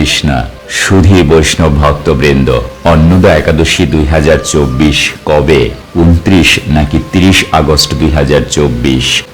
কৃষ্ণা সুধী বৈষ্ণব ভক্তবৃন্দ অন্নদা একাদশী দুই হাজার চব্বিশ কবে? উনত্রিশ নাকি তিরিশ আগস্ট দুই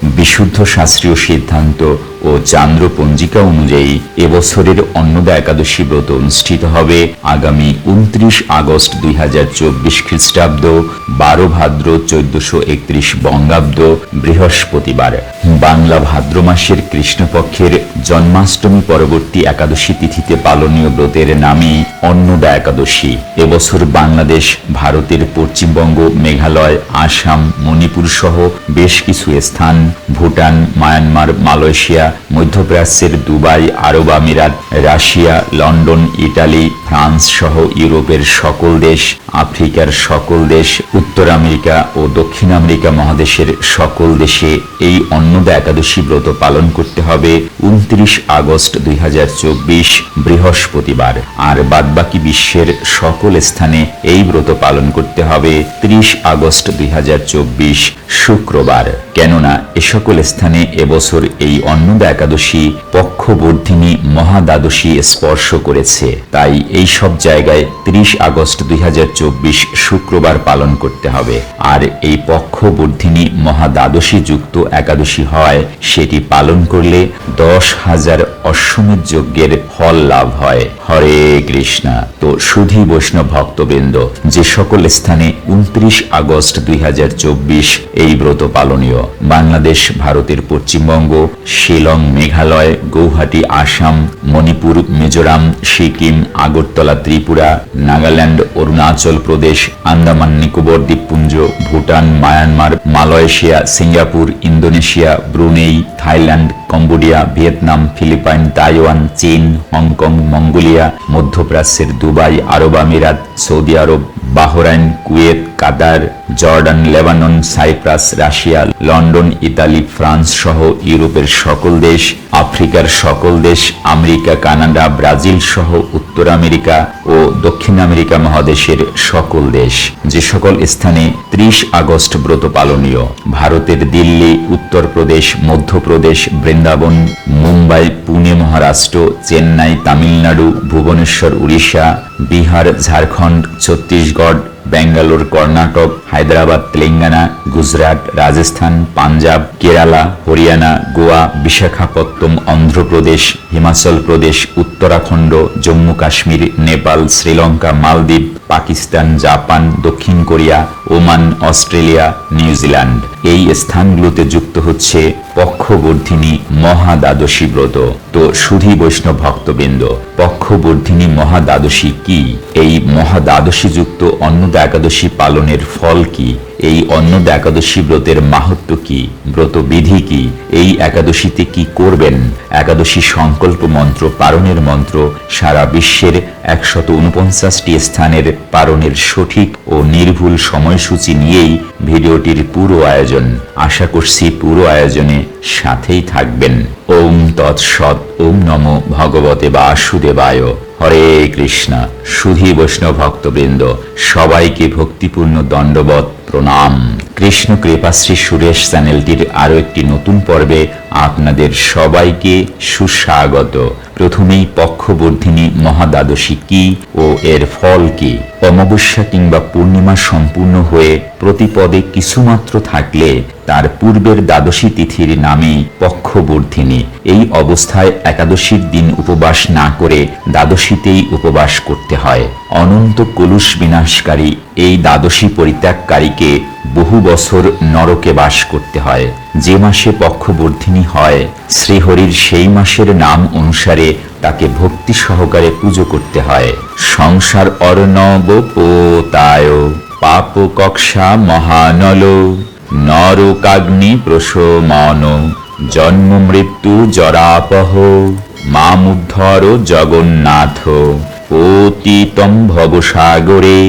বিশুদ্ধ শাস্ত্রীয় সিদ্ধান্ত ও চান্দ্র পঞ্জিকা অনুযায়ী এবছরের অন্নদা একাদশী ব্রত অনুষ্ঠিত হবে আগামী উনত্রিশ আগস্ট দুই হাজার চব্বিশ খ্রিস্টাব্দ, বারো ভাদ্র চোদ্দশো একত্রিশ বঙ্গাব্দ, বৃহস্পতিবার। বাংলা ভাদ্র মাসের কৃষ্ণপক্ষের জন্মাষ্টমী পরবর্তী একাদশী তিথিতে পালনীয় ব্রতের নামই অন্নদা একাদশী। এবছর বাংলাদেশ, ভারতের পশ্চিমবঙ্গ, মেঘালয় আসাম, মণিপুর সহ বেশ কিছু স্থান, ভুটান, মায়ানমার, মালয়েশিয়া, মধ্যপ্রাচ্যের দুবাই, আরব আমিরাত, রাশিয়া, লন্ডন, ইটালি, ফ্রান্স সহ ইউরোপের সকল দেশ, আফ্রিকার সকল দেশ, উত্তর আমেরিকা ও দক্ষিণ আমেরিকা মহাদেশের সকল দেশে এই অন্নদা একাদশী ব্রত পালন করতে হবে উনত্রিশ আগস্ট দুই হাজার চব্বিশ, বৃহস্পতিবার। আর বাদবাকি বিশ্বের সকল স্থানে এই ব্রত পালন করতে হবে ত্রিশ আগস্ট দুই শুক্রবার। কেননা এ সকল স্থানে এবছর এই অন্নদা একাদশী পক্ষবর্ধিনী মহাদ্বাদশী স্পর্শ করেছে। তাই এই সব জায়গায় ত্রিশ আগস্ট দুই হাজার চব্বিশ শুক্রবার পালন করতে হবে। আর এই পক্ষবর্ধিনী মহাদ্বাদশী যুক্ত একাদশী হয়, সেটি পালন করলে দশ হাজার অশ্বমেধ যজ্ঞের ফল লাভ হয়। হরে কৃষ্ণা। তো সুধী বৈষ্ণব ভক্তবৃন্দ, যে সকল স্থানে উনত্রিশ আগস্ট দুই হাজার চব্বিশ এই ব্রত পালনীয়। বাংলাদেশ, ভারতের পশ্চিমবঙ্গ, শিলং, মেঘালয়, গৌহাটি, আসাম, মণিপুর, মিজোরাম, সিকিম, আগরতলা, ত্রিপুরা, নাগাল্যান্ড, অরুণাচল প্রদেশ, আন্দামান, নিকোবর, দ্বীপপুঞ্জ, Bhutan, Myanmar, Malaysia, Singapore, Indonesia, Brunei Thailand, Cambodia, Vietnam, Philippines, Taiwan, চীন, হংকং, মঙ্গোলিয়া, মধ্যপ্রাচ্যের দুবাই, আরব আমিরাত, সৌদি আরব, Bahrain, Kuwait, Qatar, Jordan, Lebanon, Cyprus, Russia, London, Italy, France সহ ইউরোপের সকল দেশ, আফ্রিকার সকল দেশ, আমেরিকা, কানাডা, ব্রাজিল সহ উত্তর আমেরিকা ও দক্ষিণ আমেরিকা মহাদেশের সকল দেশ। যে সকল স্থানে ত্রিশ আগস্ট ব্রত পালনীয়। ভারতের দিল্লি, উত্তরপ্রদেশ, মধ্যপ্রদেশ বৃন্দাবন, মুম্বাই, পুনে মহারাষ্ট্র, চেন্নাই, তামিলনাড়ু, ভুবনেশ্বর, উড়িষ্যা, বিহার, ঝাড়খণ্ড, ছত্তিশগড়, ব্যাঙ্গালোর, কর্ণাটক, হায়দ্রাবাদ, তেলেঙ্গানা, গুজরাট, রাজস্থান, পাঞ্জাব, কেরালা, হরিয়ানা, গোয়া বিশাখাপত্তম অন্ধ্রপ্রদেশ, হিমাচল প্রদেশ, উত্তরাখণ্ড, জম্মু কাশ্মীর, নেপাল, শ্রীলঙ্কা, মালদ্বীপ, পাকিস্তান, জাপান, দক্ষিণ Korea, Oman, Australia, New Zealand. এই স্থানগুলোতে যুক্ত হচ্ছে পক্ষবর্ধিনী মহাদ্বাদশী ব্রত। তো সুধী বৈষ্ণব ভক্তবৃন্দ, পক্ষবর্ধিনী মহাদ্বাদশী কি? এই মহাদ্বাদশী যুক্ত অন্নদা একাদশী পালনের ফল কি? এই অন্নদা একাদশী ব্রতের মাহাত্ম কি? ব্রত বিধি কি? এই একাদশীতে কি করবেন? একাদশী সংকল্প মন্ত্র, পারণের মন্ত্র সারা বিশ্বের একশত উনপঞ্চাশটি স্থানের পারণের সঠিক ও নির্ভুল সময়সূচি নিয়েই ভিডিওটির পুরো আয়োজন। আশা করছি পুরো আয়োজনে সাথেই থাকবেন। ওম তৎসৎ, ওম নম ভগবতে বাসুদেবায়। হরে কৃষ্ণা। সুধী বৈষ্ণব ভক্তবৃন্দ, সবাইকে ভক্তিপূর্ণ দণ্ডবত প্রণাম। কৃষ্ণ কৃপাশ্রী সুরেশ চ্যানেলটির আরও একটি নতুন পর্বে আপনাদের সবাইকে সুস্বাগত। প্রথমেই পক্ষবর্ধিনী মহাদ্বাদশী কি ও এর ফল কি? অমাবস্যা কিংবা পূর্ণিমা সম্পূর্ণ হয়ে প্রতিপদে কিছুমাত্র থাকলে তার পূর্বের দ্বাদশী তিথির নামে পক্ষবর্ধিনী। এই অবস্থায় একাদশীর দিন উপবাস না করে দ্বাদশীতেই উপবাস করতে হয়। অনন্ত কলুষ বিনাশকারী এই দ্বাদশী পরিত্যাগকারীকে বহু বছর নরকে বাস করতে হয়। যে মাসে পক্ষবর্ধিনী হয়, শ্রীহরির সেই মাসের নাম অনুসারে তাকে ভক্তি সহকারে পুজো করতে হয়। সংসার অর্ণব পোতায়, পাপ কক্ষা মহানল। নরকাগ্নি প্রশমন, জন্ম মৃত্যু জরাপহ। মামুদ্ধর জগন্নাথ অতীতম ভবসাগরে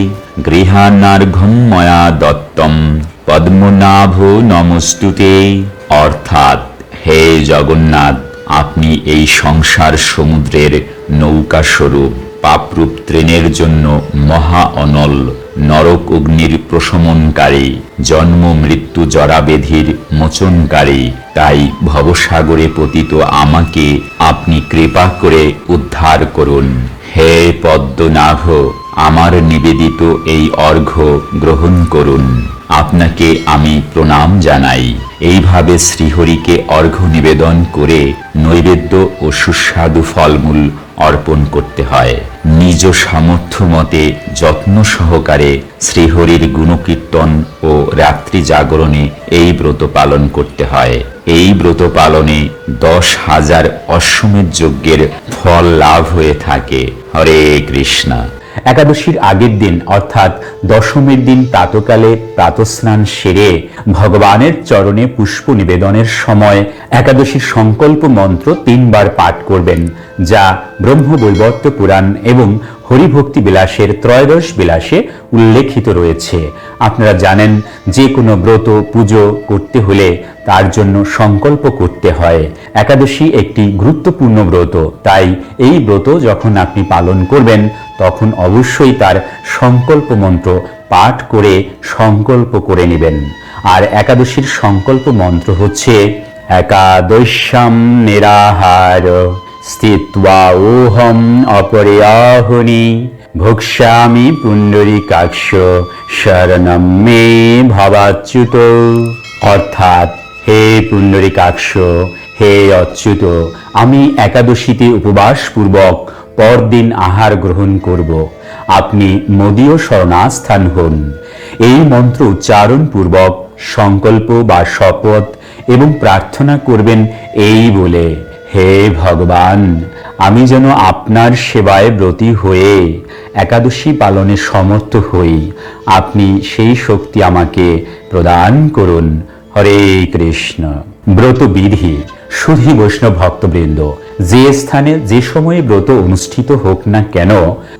গৃহানার্ঘম ময়া দত্তম। পদ্মনাভ নমস্তুতে। অর্থাৎ, হে জগন্নাথ, আপনি এই সংসার সমুদ্রের নৌকা স্বরূপ পাপরূপ ত্রেনের জন্য মহা অনল, নরক অগ্নির প্রশমনকারী, জন্ম মৃত্যু জরাবেধির মোচনকারী, তাই ভবসাগরে পতিত আমাকে আপনি কৃপা করে উদ্ধার করুন। হে পদ্মনাভ আমার নিবেদিত এই অর্ঘ্য গ্রহণ করুন। আপনাকে আমি প্রণাম জানাই। এইভাবে শ্রীহরিকে অর্ঘ্য নিবেদন করে নৈবেদ্য ও সুস্বাদু ফলমূল অর্পণ করতে হয়। নিজ সামর্থ্য মতে যত্ন সহকারে শ্রীহরির গুণকীর্তন ও রাত্রি জাগরণে এই ব্রত পালন করতে হয়। এই ব্রত পালনে দশ হাজার অশ্বমেধ যজ্ঞের ফল লাভ হয়ে থাকে। হরে কৃষ্ণা। একাদশীর আগের দিন, অর্থাৎ দশমীর দিন প্রাতকালে প্রাতস্নান সেরে ভগবানের চরণে পুষ্প নিবেদনের সময় একাদশীর সংকল্প মন্ত্র তিনবার পাঠ করবেন, যা ব্রহ্মবৈবর্ত পুরাণ এবং হরিভক্তি বিলাসের ত্রয়োদশ বিলাসে উল্লেখিত রয়েছে। আপনারা জানেন, যে কোনো ব্রত, পুজো করতে হলে তার জন্য সংকল্প করতে হয়। একাদশী একটি গুরুত্বপূর্ণ ব্রত, তাই এই ব্রত যখন আপনি পালন করবেন তখন অবশ্যই তার সংকল্প মন্ত্র পাঠ করে সংকল্প করে নেবেন। আর একাদশীর সংকল্প মন্ত্র হচ্ছে, একাদশ্যাম নিরাহার, স্থিত্বা ওহম অপরিয়াহনি, ভোক্ষ্যামি পুণ্ডরীকাক্ষ, শরণম মে ভবাচ্যুত। অর্থাৎ, হে পুণ্ডরীকাক্ষ, হে অচ্যুত, আমি একাদশীতে উপবাস পূর্বক পরদিন আহার গ্রহণ করব। আপনি মদীয় শরণাস্থান হন। এই মন্ত্র উচ্চারণ পূর্বক সংকল্প বা শপথ এবং প্রার্থনা করবেন এই বলে, হে ভগবান, আমি যেন আপনার সেবায় ব্রতী হয়ে একাদশী পালনে সমর্থ হই। আপনি সেই শক্তি আমাকে প্রদান করুন। হরে কৃষ্ণ। ব্রত বিধি সুধী বৈষ্ণব ভক্তবৃন্দ, যে স্থানে, যে সময়ে ব্রত অনুষ্ঠিত হোক না কেন,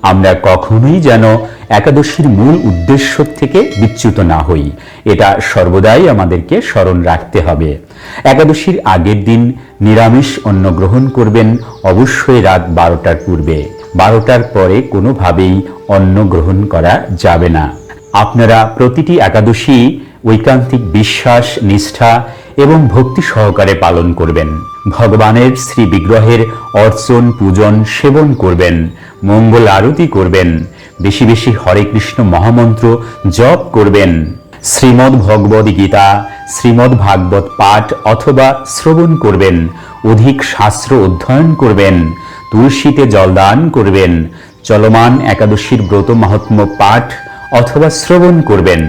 আমরা কখনোই যেন একাদশীর মূল উদ্দেশ্য থেকে বিচ্যুত না হই। এটা সর্বদাই আমাদেরকে স্মরণ রাখতে হবে। একাদশীর আগের দিন নিরামিষ অন্ন গ্রহণ করবেন অবশ্যই রাত বারোটার পূর্বে। বারোটার পরে কোনোভাবেই অন্ন গ্রহণ করা যাবে না। আপনারা প্রতিটি একাদশী ঐকান্তিক বিশ্বাস, নিষ্ঠা এবং ভক্তি সহকারে পালন করবেন। ভগবানের শ্রী বিগ্রহের অর্চন, পূজন, সেবন করবেন। মঙ্গল আরতি করবেন। বেশি বেশি হরে কৃষ্ণ মহামন্ত্র জপ করবেন। শ্রীমদ্ ভগবদ গীতা, শ্রীমদ্ ভাগবত পাঠ অথবা শ্রবণ করবেন। অধিক শাস্ত্র অধ্যয়ন করবেন। তুলসীতে জলদান করবেন। চলমান একাদশীর ব্রত মাহাত্ম্য পাঠ অথবা শ্রবণ করবেন।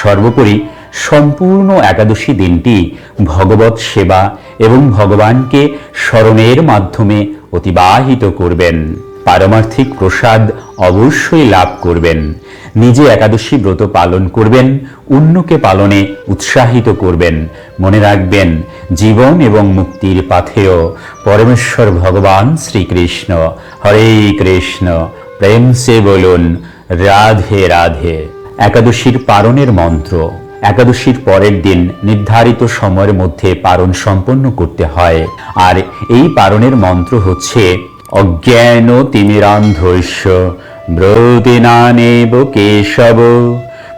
সর্বোপরি সম্পূর্ণ একাদশী দিনটি ভগবত সেবা এবং ভগবানকে স্মরণের মাধ্যমে অতিবাহিত করবেন। পারমার্থিক প্রসাদ অবশ্যই লাভ করবেন। নিজে একাদশী ব্রত পালন করবেন, অন্যকে পালনে উৎসাহিত করবেন। মনে রাখবেন, জীবন এবং মুক্তির পাথেয় পরমেশ্বর ভগবান শ্রীকৃষ্ণ। হরে কৃষ্ণ, প্রেম সে বলুন, রাধে রাধে। একাদশীর পারণের মন্ত্র, একাদশীর পরের দিন নির্ধারিত সময়ের মধ্যে পারণ সম্পন্ন করতে হয়। আর এই পারণের মন্ত্র হচ্ছে, অজ্ঞান তিমিরান্ধৈষ্য ব্রতিনানেব কেশব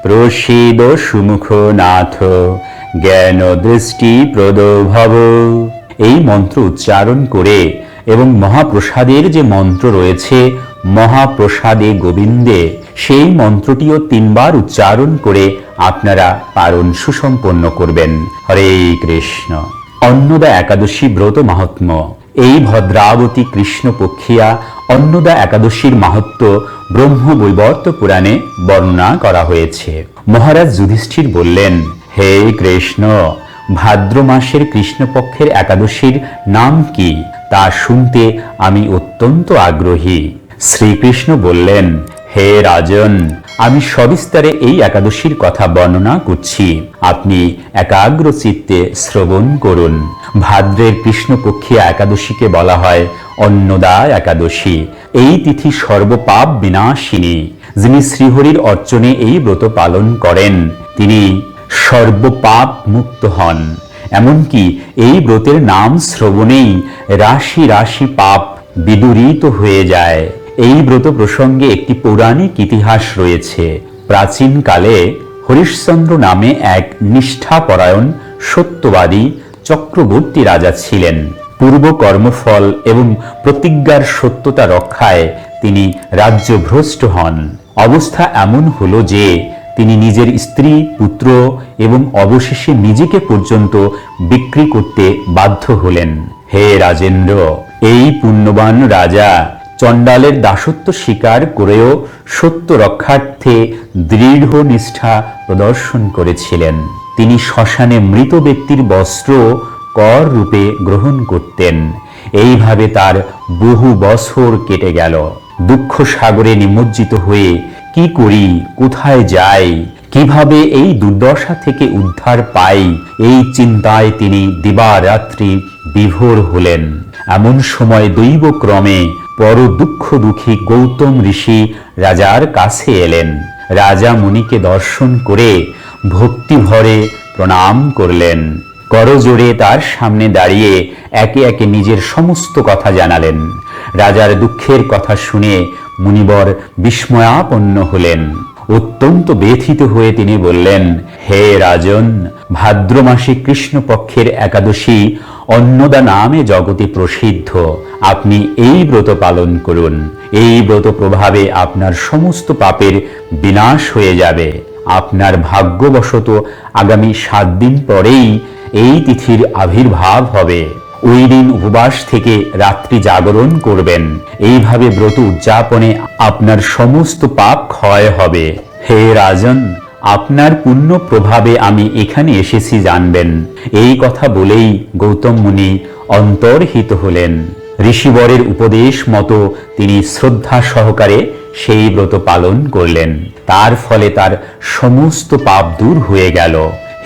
প্রসীদ সুমুখ নাথ, জ্ঞান দৃষ্টি প্রদভব। এই মন্ত্র উচ্চারণ করে এবং মহাপ্রসাদের যে মন্ত্র রয়েছে মহাপ্রসাদে গোবিন্দে, সেই মন্ত্রটিও তিনবার উচ্চারণ করে আপনারা পারণ সুসম্পন্ন করবেন। হরে কৃষ্ণ। অন্নদা একাদশী ব্রত মাহাত্ম। এই ভদ্রাবতী কৃষ্ণ পক্ষিয়া অন্নদা একাদশীর মাহাত্ম ব্রহ্ম বৈবর্ত পুরাণে বর্ণনা করা হয়েছে। মহারাজ যুধিষ্ঠির বললেন, হে কৃষ্ণ, ভাদ্র মাসের কৃষ্ণপক্ষের একাদশীর নাম কি? তা শুনতে আমি অত্যন্ত আগ্রহী। শ্রীকৃষ্ণ বললেন, হে রাজন, আমি সবিস্তারে এই একাদশীর কথা বর্ণনা করছি। আপনি একাগ্র চিত্তে শ্রবণ করুন। ভাদ্রের কৃষ্ণপক্ষী একাদশীকে বলা হয় অন্নদা একাদশী। এই তিথি সর্বপাপ বিনাশিনী। যিনি শ্রীহরির অর্চনে এই ব্রত পালন করেন, তিনি সর্বপাপ মুক্ত হন। এমনকি এই ব্রতের নাম শ্রবণেই রাশি রাশি পাপ বিদূরিত হয়ে যায়। এই ব্রত প্রসঙ্গে একটি পৌরাণিক ইতিহাস রয়েছে। প্রাচীনকালে হরিশ্চন্দ্র নামে এক নিষ্ঠাপরায়ণ, সত্যবাদী, চক্রবর্তী রাজা ছিলেন। পূর্ব কর্মফল এবং প্রতিজ্ঞার সত্যতা রক্ষায় তিনি রাজ্যভ্রষ্ট হন। অবস্থা এমন হলো যে, তিনি নিজের স্ত্রী, পুত্র এবং অবশেষে নিজেকে পর্যন্ত বিক্রি করতে বাধ্য হলেন। হে রাজেন্দ্র, এই পুণ্যবান রাজা চণ্ডালের দাসত্ব স্বীকার করেও সত্য রক্ষার্থে দৃঢ় নিষ্ঠা প্রদর্শন করেছিলেন। তিনি শ্মশানে মৃত ব্যক্তির বস্ত্র কর রূপে গ্রহণ করতেন। এইভাবে তার বহু বছর কেটে গেল। দুঃখ সাগরে নিমজ্জিত হয়ে কি করি, কোথায় যাই, কীভাবে এই দুর্দশা থেকে উদ্ধার পাই, এই চিন্তায় তিনি দিবারাত্রি বিভোর হলেন। এমন সময় দৈবক্রমে পর দুঃখ দুঃখী গৌতম ঋষি রাজার কাছে এলেন। রাজা মুনিকে দর্শন করে ভক্তি ভরে প্রণাম করলেন। করজোরে তার সামনে দাঁড়িয়ে একে একে নিজের সমস্ত কথা জানালেন। রাজার দুঃখের কথা শুনে মুনিবর বিস্ময়াপন্ন হলেন। অত্যন্ত ব্যথিত হয়ে তিনি বললেন, হে রাজন ভাদ্র মাসে কৃষ্ণপক্ষের একাদশী অন্নদা নামে জগতে প্রসিদ্ধ। আপনি এই ব্রত পালন করুন। এই ব্রত প্রভাবে আপনার সমস্ত পাপের বিনাশ হয়ে যাবে। আপনার ভাগ্যবশত আগামী সাত দিন পরেই এই তিথির আবির্ভাব হবে। ওই দিন উপবাস থেকে রাত্রি জাগরণ করবেন। এইভাবে ব্রত উদযাপনে আপনার সমস্ত পাপ ক্ষয় হবে। হে রাজন আপনার পুণ্য প্রভাবে আমি এখানে এসেছি জানবেন। এই কথা বলেই গৌতম মুনি অন্তর্হিত হলেন। ঋষিবরের উপদেশ মতো তিনি শ্রদ্ধা সহকারে সেই ব্রত পালন করলেন। তার ফলে তার সমস্ত পাপ দূর হয়ে গেল।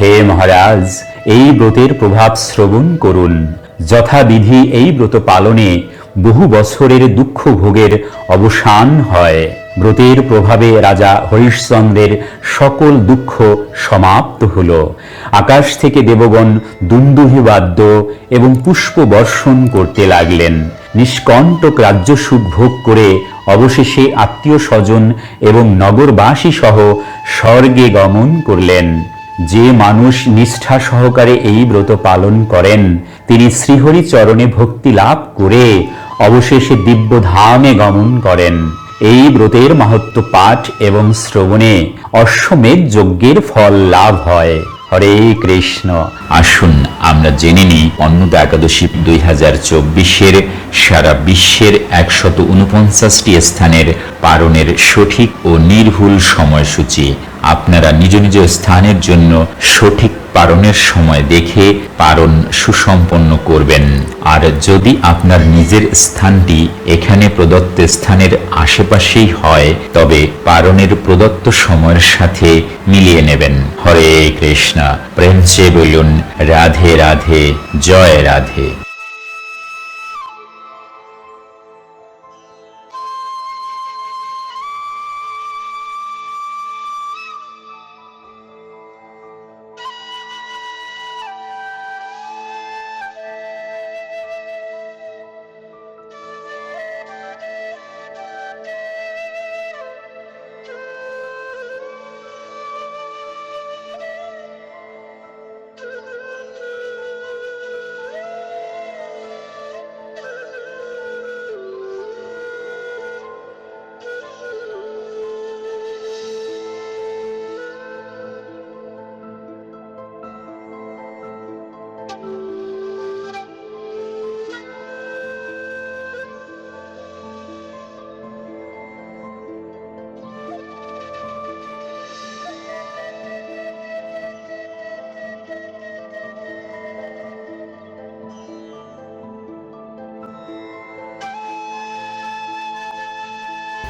হে মহারাজ, এই ব্রতের প্রভাব শ্রবণ করুন। যথাবিধি এই ব্রত পালনে বহু বছরের দুঃখ ভোগের অবসান হয়। ব্রতের প্রভাবে রাজা হরিশ্চন্দ্রের সকল দুঃখ সমাপ্ত হল। আকাশ থেকে দেবগণ দুন্দুহি বাদ্য এবং পুষ্প বর্ষণ করতে লাগলেন। নিষ্কণ্টক রাজ্য সুখ ভোগ করে অবশেষে আত্মীয় স্বজন এবং নগরবাসী সহ স্বর্গে গমন করলেন। যে মানুষ নিষ্ঠা সহকারে এই ব্রত পালন করেন, তিনি শ্রীহরি চরণে ভক্তি লাভ করে অবশেষে দিব্য ধামে গমন করেন। এই ব্রতের মাহাত্ম পাঠ এবং শ্রবণে অশ্বমেধ যজ্ঞের ফল লাভ হয়। হরে কৃষ্ণ। আসুন আমরা জেনে নিই অন্নদা একাদশী দুই হাজার চব্বিশের সারা বিশ্বের একশত উনপঞ্চাশটি স্থানের পালনের সঠিক ও নির্ভুল সময়সূচি আপনারা নিজ নিজ স্থানের জন্য সঠিক পারণের সময় দেখে পারণ সুসম্পন্ন করবেন। আর যদি আপনার নিজের স্থানটি এখানে প্রদত্ত স্থানের আশেপাশেই হয়, তবে পারণের প্রদত্ত সময়ের সাথে মিলিয়ে নেবেন। হরে কৃষ্ণা। প্রেম সে বলুন, রাধে রাধে, জয় রাধে।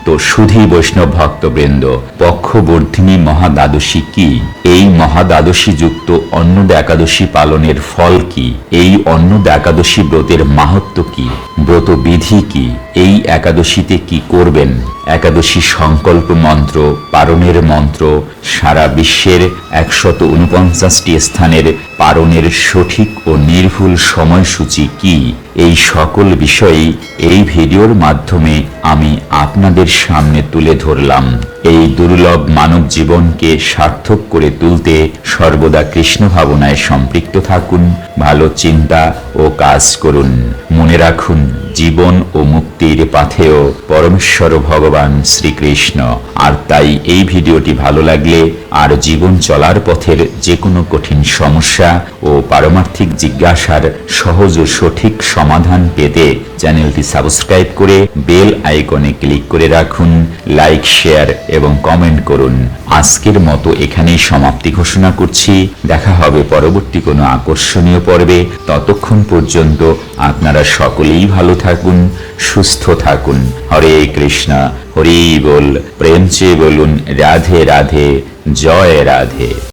তো সুধী বৈষ্ণব ভক্তবৃন্দ, পক্ষবর্ধিনী মহাদ্বাদশী কি? এই মহাদ্বাদশী যুক্ত অন্নদ একাদশী পালনের ফল কি? এই অন্নদ একাদশী ব্রতের মাহাত্ম কি? ব্রত বিধি কি? এই একাদশীতে কি করবেন? একাদশী সংকল্প মন্ত্র, পারণের মন্ত্র, সারা বিশ্বের একশত উনপঞ্চাশটি স্থানের পারণের সঠিক ও নির্ভুল সময়সূচি কি? এই সকল বিষয়ই এই ভিডিওর মাধ্যমে আমি আপনাদের সামনে তুলে ধরলাম। এই দুর্লভ মানব জীবনকে সার্থক করে তুলতে সর্বদা কৃষ্ণ ভাবনায় সম্পৃক্ত থাকুন, ভালো চিন্তা ও কাজ করুন। মনে রাখুন, জীবন ও মুক্তির পাথেও পরমেশ্বর ভগবান শ্রীকৃষ্ণ। আর তাই এই ভিডিওটি ভালো লাগলে আর জীবন চলার পথের যে কোনো কঠিন সমস্যা ও পারমার্থিক জিজ্ঞাসার সহজ ও সঠিক সমাধান পেতে চ্যানেলটি সাবস্ক্রাইব করে বেল আইকনে ক্লিক করে রাখুন, লাইক, শেয়ার এবং কমেন্ট করুন। আজকের মতো এখানেই সমাপ্তি ঘোষণা করছি। দেখা হবে পরবর্তী কোনো আকর্ষণীয় পর্বে। ততক্ষণ পর্যন্ত আপনারা সকলেই ভালো থাকুন। সুস্থ থাকুন। হরে কৃষ্ণ হরি বল প্রেম চেয়ে বলুন রাধে রাধে জয় রাধে।